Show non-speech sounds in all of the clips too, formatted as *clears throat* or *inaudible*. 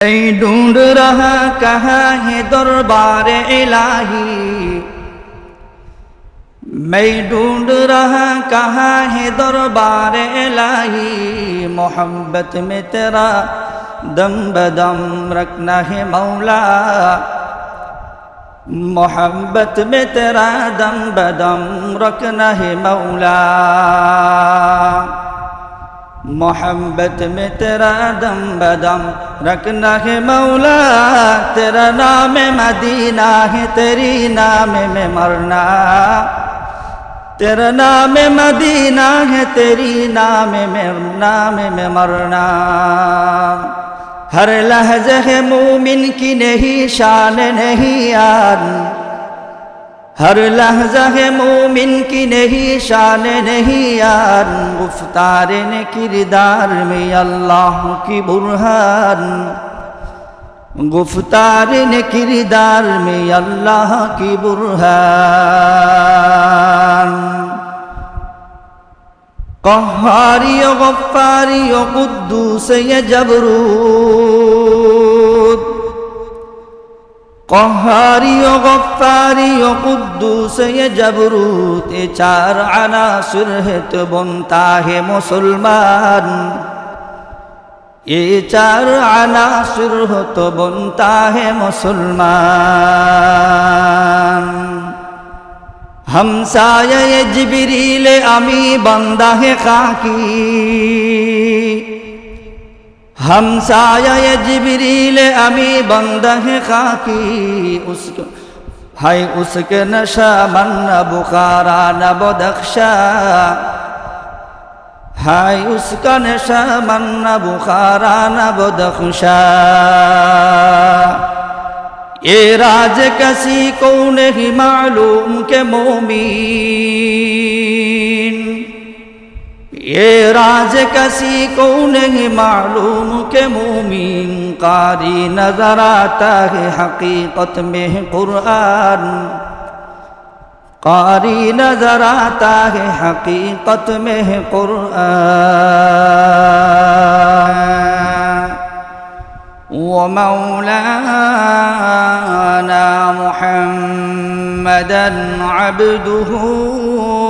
ऐ ढूंढ रहा कहाँ है दरबार इलाही मैं ढूंढ रहा कहाँ है दरबार इलाही मोहब्बत में तेरा दम बदम रखना है मौला मोहब्बत में तेरा दम बदम रखना है मौला محبت میں تیرا دم بدم رکھنا ہے مولا، تیرا نام مدینہ ہے، تیری نام میں مرنا۔ تیرا نام مدینہ ہے، تیری نام میں نام میں مرنا۔ ہر لحظہ مومن کی نہیں، شان نہیں آن۔ ہر لحظہ ہے مومن کی نہیں شان نہیں یار مفتار نے کردار میں اللہ کی برہان گفتار نے کردار میں اللہ کی برہان قہاری و غفاری و قدوس سے جبرو কহারি ও কুদ্দুসে ও এ চার আনা সুরহেত বনতা হে মুসলমান এ চার আনা সুরহত বনতা হে মুসলমান হমসায় জিবিরিলে আমি বন্দা হে কাকি হামসায় জিবরিল আমি বন্দহ খাকি উসকে হাই উসকে নশা মন্না বুখারা নব দক্ষা হাই উসকা নশা মন্না বুখারা নব দক্ষা এ রাজ কসি কৌ নেহি মালুম কে মোমিন। ये राज कसी को नहीं मालूम के मोमिन कारी नजर आता है हकीकत में कुरान कारी नजर आता है हकीकत में कुरान वो मौलाना मुहम्मदन अब्दुहू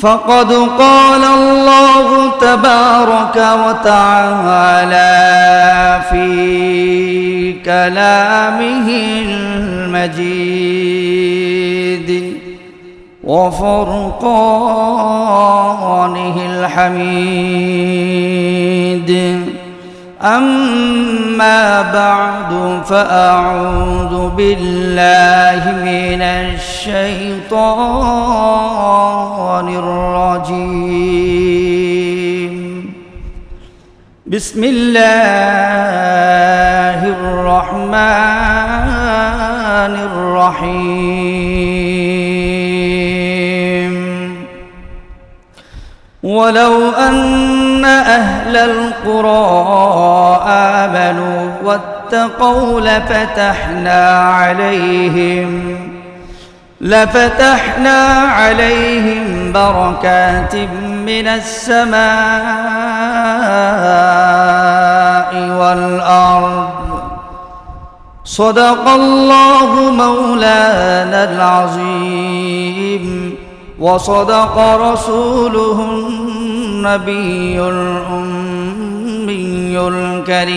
فقد قال الله تبارك وتعالى في كلامه المجيد وفرقانه الحميد. أما بعد فأعوذ بالله من الشيطان الرجيم. بسم الله الرحمن الرحيم. ولو أن أهل القرى آمنوا واتقوا لفتحنا عليهم لفتحنا عليهم بركات من السماء والأرض صدق الله مولانا العظيم وصدق رسوله النبي الأمي الكريم.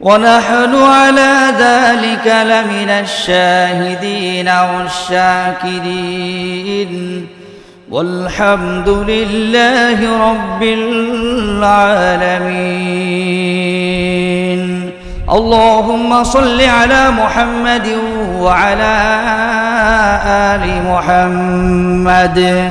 ونحن على ذلك لمن الشاهدين والشاكرين. والحمد لله رب العالمين. اللهم صل على محمد وعلى آل محمد.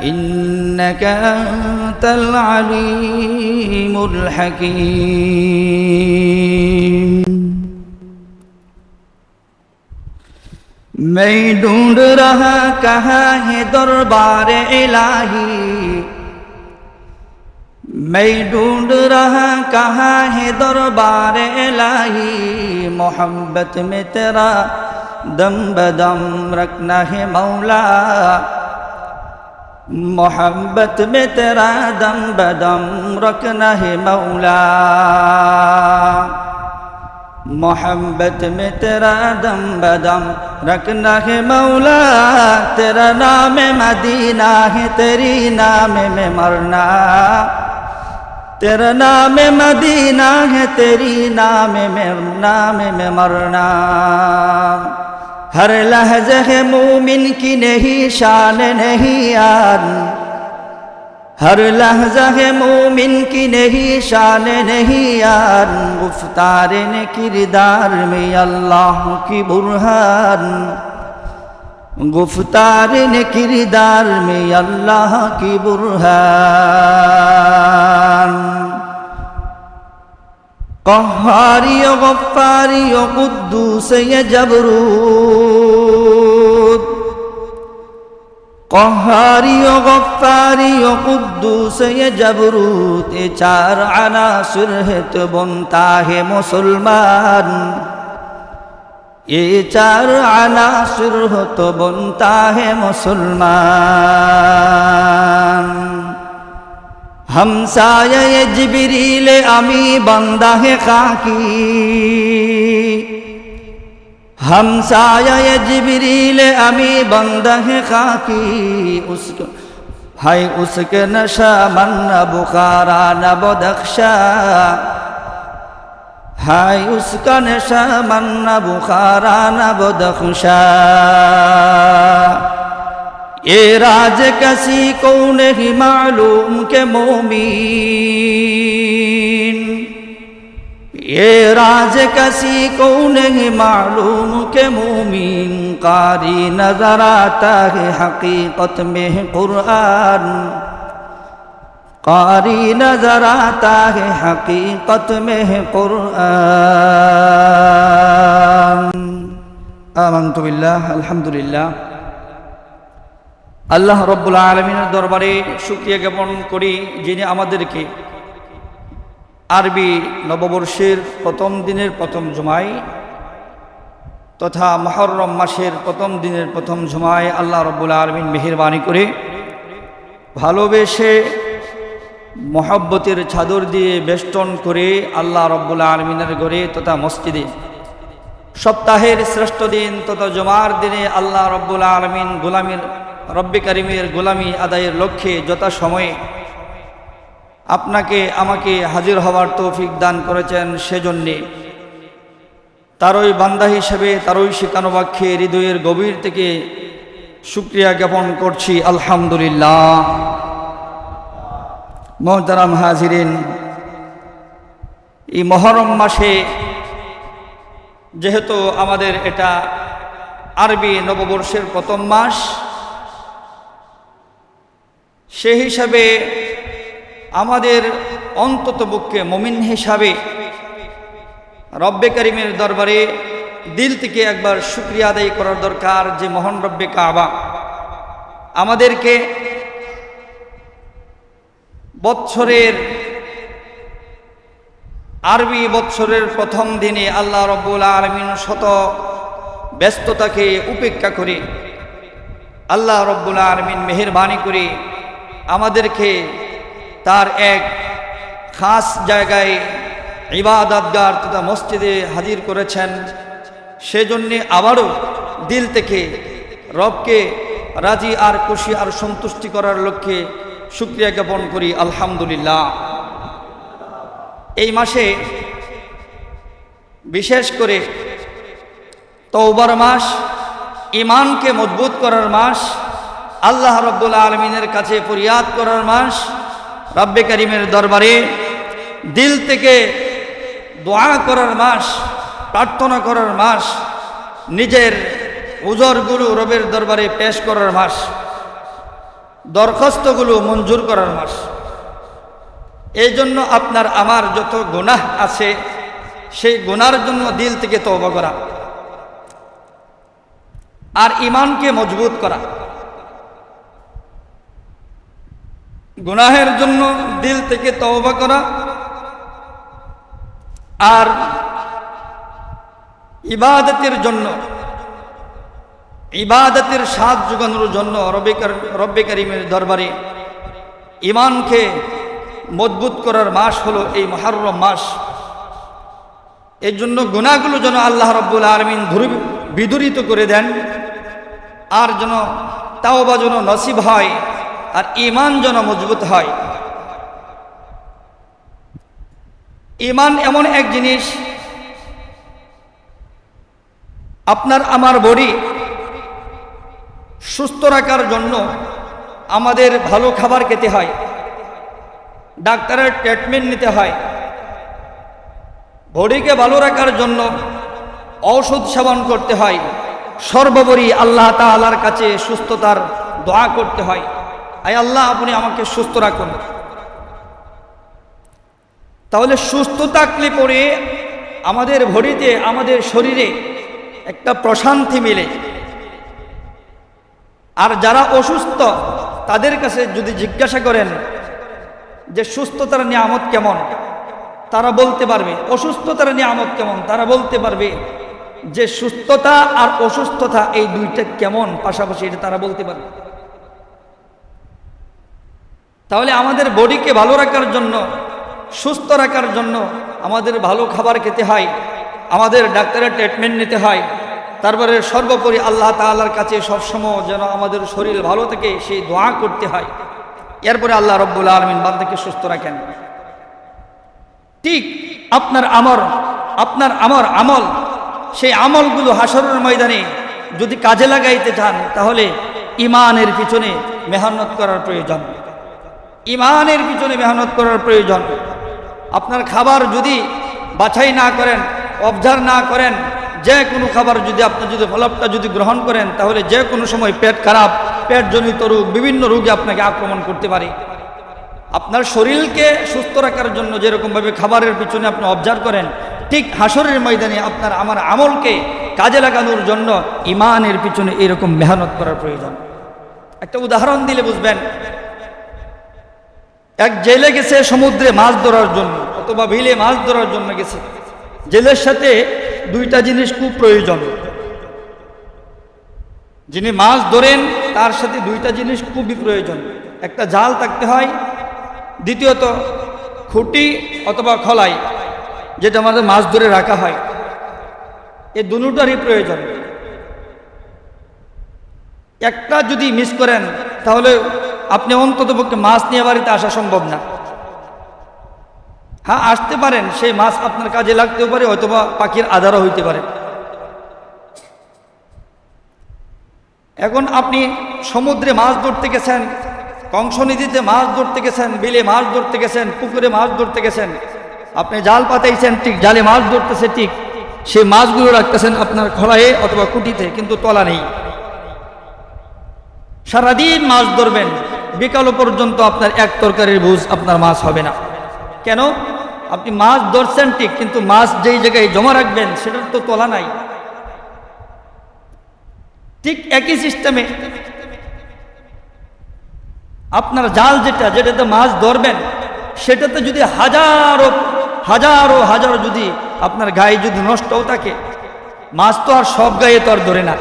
إنك أنت العليم الحكيم میں ڈھونڈ رہا کہاں ہے دربار الہی میں ڈھونڈ رہا کہاں ہے دربار الہی محبت میں تیرا دم بدم رکھنا ہے مولا محبت میں تیرا دم بدم رکھنا ہے مولا محبت میں تیرا دم بدم رکھنا ہے مولا تیرا نام مدینہ ہے تیری نام میں مرنا تیرا نام مدینہ ہے تیری نام میں نام میں مرنا ہر لحظہ ہے مومن کی نہیں، شان نہیں آن ہر لحظہ ہے مومن کی نہیں، شان نہیں آن گفتار نے کردار میں اللہ کی برہان۔ گفتار نے کردار میں اللہ کی برہان۔ قهاري غفاري قدوس يا جبروت قهاري غفاري قدوس يا جبروت এ চার আনাসুর হেত বনতা হে মুসলমান এ চার আনাসুর হতো বনতা হে মুসলমান হমসায় জিবিরিলে আমি বান্দাহে কাকি হমসায় জিবিরিলে আমি বান্দাহে কাকি উসকে হাই উসকে নশা মন্না বুখারা নব দক্ষা হাই উসকা নশা মন্না বুখারা নব দক্ষা ये राज कसी को नहीं मालूम के मोमीन ये राज कसी को नहीं मालूम के मोमीन कारी नजर आता है हकीकत में है कुरान कारी नजर आता है हकीकत में है कुरान आमंत बिल्लाह अल्हम्दुलिल्लाह আল্লাহ রব্বুল আলমিনের দরবারে শুক্রিয়া জ্ঞাপন করি যিনি আমাদেরকে আরবি নববর্ষের প্রথম দিনের প্রথম জুমায় তথা মহরম মাসের প্রথম দিনের প্রথম জুমায় আল্লাহ রব্বুল আলমিন মেহরবানি করে ভালোবেসে মহব্বতের চাদর দিয়ে বেষ্টন করে আল্লাহ রব্বুল আলমিনের ঘরে তথা মসজিদে সপ্তাহের শ্রেষ্ঠ দিন তথা জমার দিনে আল্লাহ রব্বুল আলমিন গোলামীর রব্বি কারিমের গোলামি আদায়ের লক্ষ্যে যথা সময়ে আপনাকে, আমাকে হাজির হওয়ার তৌফিক দান করেছেন সেজন্যে। তারই বান্দা হিসেবে, তারই শেখানো বাক্যে, হৃদয়ের গভীর থেকে সুক্রিয়া জ্ঞাপন করছি, আলহামদুলিল্লাহ। মোহতারাম হাজিরিন, এই মহরম মাসে যেহেতু আমাদের এটা আরবি নববর্ষের প্রথম মাস সে হিসাবে আমাদের অন্তত বুককে মমিন হিসাবে রব্বে করিমের দরবারে দিল থেকে একবার শুক্রিয়া আদায় করার দরকার যে মহান রব্বে কাবা। আমাদেরকে বৎসরের আরবি বৎসরের প্রথম দিনে আল্লাহ রব্বুল আলমিন শত ব্যস্ততাকে উপেক্ষা করে আল্লাহ রব্বুল আলমিন মেহরবানি করে আমাদেরকে তার এক খাস জায়গায় ইবাদতগার তথা মসজিদে হাজির করেছেন। সেজন্যে আবারও দিল থেকে রবকে রাজি আর খুশি আর সন্তুষ্টি করার লক্ষ্যে শুক্রিয়া জ্ঞাপন করি, আলহামদুলিল্লাহ। এই মাসে বিশেষ করে তৌবার মাস ইমানকে মজবুত করার মাস আল্লাহ রব্বুল আলমিনের কাছে ফরিয়াদ করার মাস রব্বে করিমের দরবারে দিল থেকে দোয়া করার মাস, প্রার্থনা করার মাস, নিজের উজরগুলো রবের দরবারে পেশ করার মাস দরখাস্তগুলো মঞ্জুর করার মাস। এই জন্য আপনার আমার যত গুনাহ আছে, সেই গুনার জন্য দিল থেকে তওবা করা। আর ইমানকে মজবুত করা। গুনাহের জন্য দিল থেকে তওবা করা আর ইবাদতের জন্য, ইবাদতের স্বাদ যোগানোর জন্য রব্বে করিমের দরবারে ইমানকে মজবুত করার মাস হলো এই মহারম মাস। এর জন্য গুণাগুলো যেন আল্লাহ রব্বুল আলমিন বিদুরিত করে দেন, আর যেন তাও বা যেন নসিব হয়। আর ইমান যেন মজবুত হয়। ইমান এমন এক জিনিস, আপনার আমার বডি সুস্থ রাখার জন্য আমাদের ভালো খাবার খেতে হয়, ডাক্তারের ট্রিটমেন্ট নিতে হয়, বডিকে ভালো রাখার জন্য ঔষধ সেবন করতে হয়, সর্বোপরি আল্লাহ তালার কাছে সুস্থতার দোয়া করতে হয়। আই আল্লাহ, আপনি আমাকে সুস্থ রাখুন। তাহলে সুস্থ থাকলে পরে আমাদের ভরিতে, আমাদের শরীরে একটা প্রশান্তি মিলে। আর যারা অসুস্থ, তাদের কাছে যদি জিজ্ঞাসা করেন যে সুস্থতার নিয়ামত কেমন, তারা বলতে পারবে, অসুস্থতার নিয়ামত কেমন? তারা বলতে পারবে যে সুস্থতা আর অসুস্থতা এই দুইটা কেমন? পাশাপাশি এটা তারা বলতে পারবে। তাহলে আমাদের বডিকে ভালো রাখার জন্য, সুস্থ রাখার জন্য আমাদের ভালো খাবার খেতে হয়, আমাদের ডাক্তারের ট্রিটমেন্ট নিতে হয়। তারপরে সর্বোপরি আল্লাহ তাল্লার কাছে সবসময় যেন আমাদের শরীর ভালো থাকে, সেই দোয়া করতে হয়। এরপরে আল্লাহ রব্বুল আলমিন বান্দাকে সুস্থ রাখেন। ঠিক আপনার আমর আপনার আমর আমল, সেই আমলগুলো হাসরের ময়দানে যদি কাজে লাগাইতে চান, তাহলে ইমানের পিছনে মেহনত করার প্রয়োজন। ইমানের পিছনে মেহনত করার প্রয়োজন। আপনার খাবার যদি বাছাই না করেন, অবজার না করেন, যে কোনো খাবার যদি আপনি যদি ফলপটা যদি গ্রহণ করেন, তাহলে যে কোনো সময় পেট খারাপ, পেটজনিত রোগ, বিভিন্ন রোগে আপনাকে আক্রমণ করতে পারে। আপনার শরীরকে সুস্থ রাখার জন্য যেরকমভাবে খাবারের পিছনে আপনি অবজার্ভ করেন, ঠিক হাসরের ময়দানে আপনার আমার আমলকে কাজে লাগানোর জন্য ইমানের পিছনে এরকম মেহনত করার প্রয়োজন। একটা উদাহরণ দিলে বুঝবেন এক জেলে গেছে সমুদ্রে মাছ ধরার জন্য, অথবা বিলে মাছ ধরার জন্য গেছে। জেলের সাথে দুইটা জিনিস খুব প্রয়োজন। যিনি মাছ ধরেন, তার সাথে দুইটা জিনিস খুবই প্রয়োজন। একটা জাল থাকতে হয়, দ্বিতীয়ত খুঁটি অথবা খলাই, যেটা আমাদের মাছ ধরে রাখা হয়। এই দুটারই প্রয়োজন। একটা যদি মিস করেন, তাহলে আপনি অন্তত পক্ষে মাছ নিয়ে বাড়িতে আসা সম্ভব না। হ্যাঁ আসতে পারেন, সেই মাছ আপনার কাজে লাগতেও পারে, অথবা পাখির আধারও হইতে পারে। এখন আপনি সমুদ্রে মাছ ধরতে গেছেন কংস কংসনিধিতে মাছ ধরতে গেছেন, বিলে মাছ ধরতে গেছেন, পুকুরে মাছ ধরতে গেছেন, আপনি জাল পাতাইছেন, ঠিক, জালে মাছ ধরতেছে, ঠিক, সেই মাছগুলো রাখতেছেন আপনার খলায়ে অথবা কুটিতে, কিন্তু তলা নেই। সারাদিন মাছ ধরবেন বিকাল পর্যন্ত আপনার এক তরকারির বুঝ আপনার মাছ হবে না। কেন? আপনি মাছ ধরছেন ঠিক, কিন্তু মাছ যেই জায়গায় জমা রাখবেন, সেটার তো তোলা নাই। ঠিক একই সিস্টেমে আপনার জাল যেটা, যেটাতে মাছ ধরবেন, সেটাতে যদি হাজারো হাজারো হাজারো যদি আপনার গায়ে যদি নষ্টও থাকে, মাছ তো আর সব গায়ে তো আর ধরে না।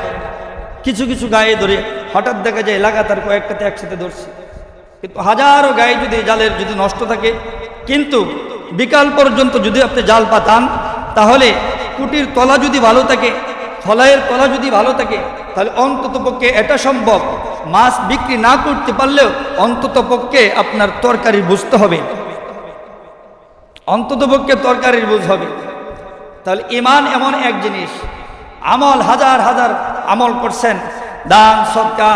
কিছু কিছু গায়ে ধরে হঠাৎ দেখা যায় এলাকা তার কয়েকটাতে একসাথে ধরছে। কিন্তু হাজারো গায়ে যদি জালের যদি নষ্ট থাকে, কিন্তু বিকাল পর্যন্ত যদি আপনি জাল পাতান, তাহলে কুটির তলা যদি ভালো থাকে ফলাইয়ের তলা যদি ভালো থাকে, তাহলে অন্তত পক্ষে এটা সম্ভব। মাছ বিক্রি না করতে পারলেও অন্তত পক্ষে আপনার তরকারি বুঝতে হবে। অন্তত পক্ষে তরকারির বুঝ হবে। তাহলে ইমান এমন এক জিনিস, আমল হাজার হাজার আমল করছেন দান, সৎকা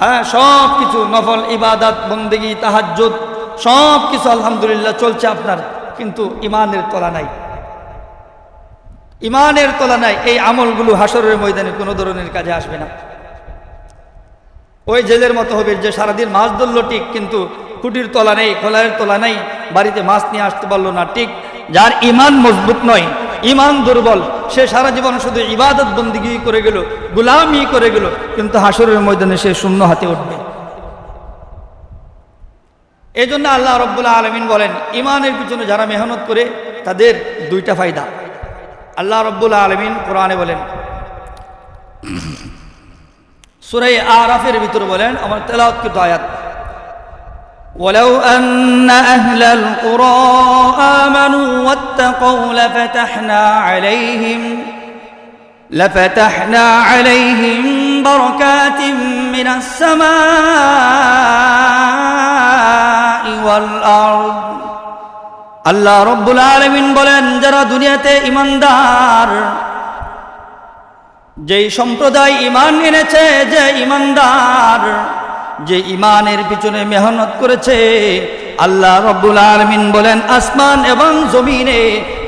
হ্যাঁ সব কিছু, নফল, ইবাদত, বন্দেগি, তাহাজ্জুদ, সব কিছু আলহামদুলিল্লাহ চলছে আপনার, কিন্তু ইমানের তলা নাই। ইমানের তলা নাই, এই আমলগুলো হাসরের ময়দানে কোনো ধরনের কাজে আসবে না। ওই জেলের মতো হবে যে সারাদিন মাছ ধরলো ঠিক, কিন্তু কুটির তলা নেই খোলায়ের তলা নেই, বাড়িতে মাছ নিয়ে আসতে পারল না ঠিক, যার ইমান মজবুত নয় ইমান দুর্বল, সে সারা জীবন শুধু ইবাদত বন্দিগি করে গেল, গুলামি করে গেল, কিন্তু হাসরের ময়দানে সে শূন্য হাতে উঠবে। এই জন্য আল্লাহ রব্বুল্লাহ আলমিন বলেন, ইমানের পিছনে যারা মেহনত করে, তাদের দুইটা ফায়দা। আল্লাহ রব্বুল্লাহ আলমিন কোরআনে বলেন *clears throat* সুরাই আরাফের ভিতরে বলেন, আমার তেলাওয়াতকৃত আয়াত। ولو أن أهل القرى آمنوا واتقوا لفتحنا عليهم لفتحنا عليهم بركات من السماء والأرض আল্লাহ রব্বুল আলমিন বলেন যারা দুনিয়াতে ইমানদার যেই সম্প্রদায় ইমান এনেছে যে ইমানদার যে ইমানের পিছনে মেহনত করেছে, আল্লাহ রব্বুল আলমিন বলেন, আসমান এবং জমিনে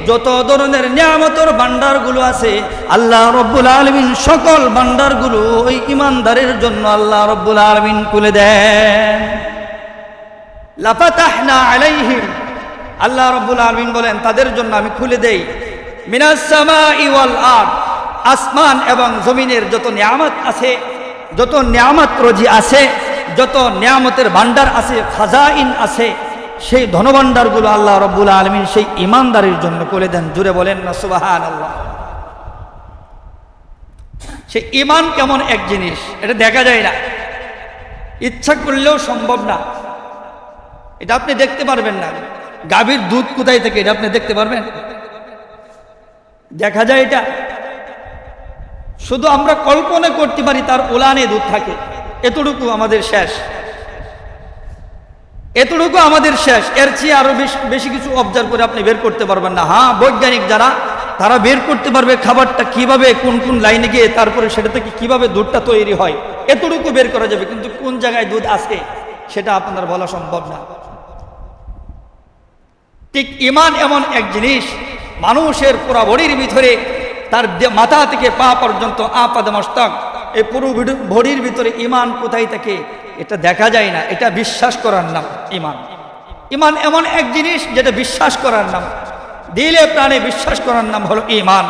যত ধরনের নিয়ামতর ভান্ডারগুলো আছে, আল্লাহ রব্বুল আলমিন সকল ভান্ডারগুলো ওই ইমানদারের জন্য আল্লাহ রব্বুল আলমিন খুলে দেন। লাফাতাহনা আলাইহিম। আল্লাহ রব্বুল আলমিন বলেন, তাদের জন্য আমি খুলে দেই। মিনাসামা ইওয়াল আর্থ আসমান এবং জমিনের যত নিয়ামত আছে, যত নিয়ামত রোজি আছে যত নিয়ামতের ভান্ডার আছে, খাজাইন আছে, সেই ধনভাণ্ডারগুলো আল্লাহ রব্বুল আলমিন সেই ইমানদারির জন্য করে দেন। জুড়ে বলেন না সুবাহান আল্লাহ সে ইমান কেমন এক জিনিস, এটা দেখা যায় না। ইচ্ছা করলেও সম্ভব না। এটা আপনি দেখতে পারবেন না। গাভীর দুধ কোথায় থেকে, এটা আপনি দেখতে পারবেন? দেখা যায় এটা। শুধু আমরা কল্পনা করতে পারি তার ওলানে দুধ থাকে। এতটুকু আমাদের শেষ। এতটুকু আমাদের শেষ। এর চেয়ে আরও বেশি কিছু অবজার্ভ করে আপনি বের করতে পারবেন না। হ্যাঁ বৈজ্ঞানিক যারা, তারা বের করতে পারবে খাবারটা কীভাবে, কোন কোন লাইনে গিয়ে, তারপরে সেটা থেকে কীভাবে দুধটা তৈরি হয়। এতটুকু বের করা যাবে, কিন্তু কোন জায়গায় দুধ আছে, সেটা আপনার বলা সম্ভব না। ঠিক ইমান এমন এক জিনিস, মানুষের পুরা বডির ভিতরে তার মাথা থেকে পা পর্যন্ত আপাদ মস্তক। এই পুরো ভরির ভিতরে ইমান কোথায় থাকে এটা দেখা যায় না। এটা বিশ্বাস করার নাম ইমান ইমান এমন এক জিনিস যেটা বিশ্বাস করার নাম। দিলে প্রাণে বিশ্বাস করার নাম হলো ইমান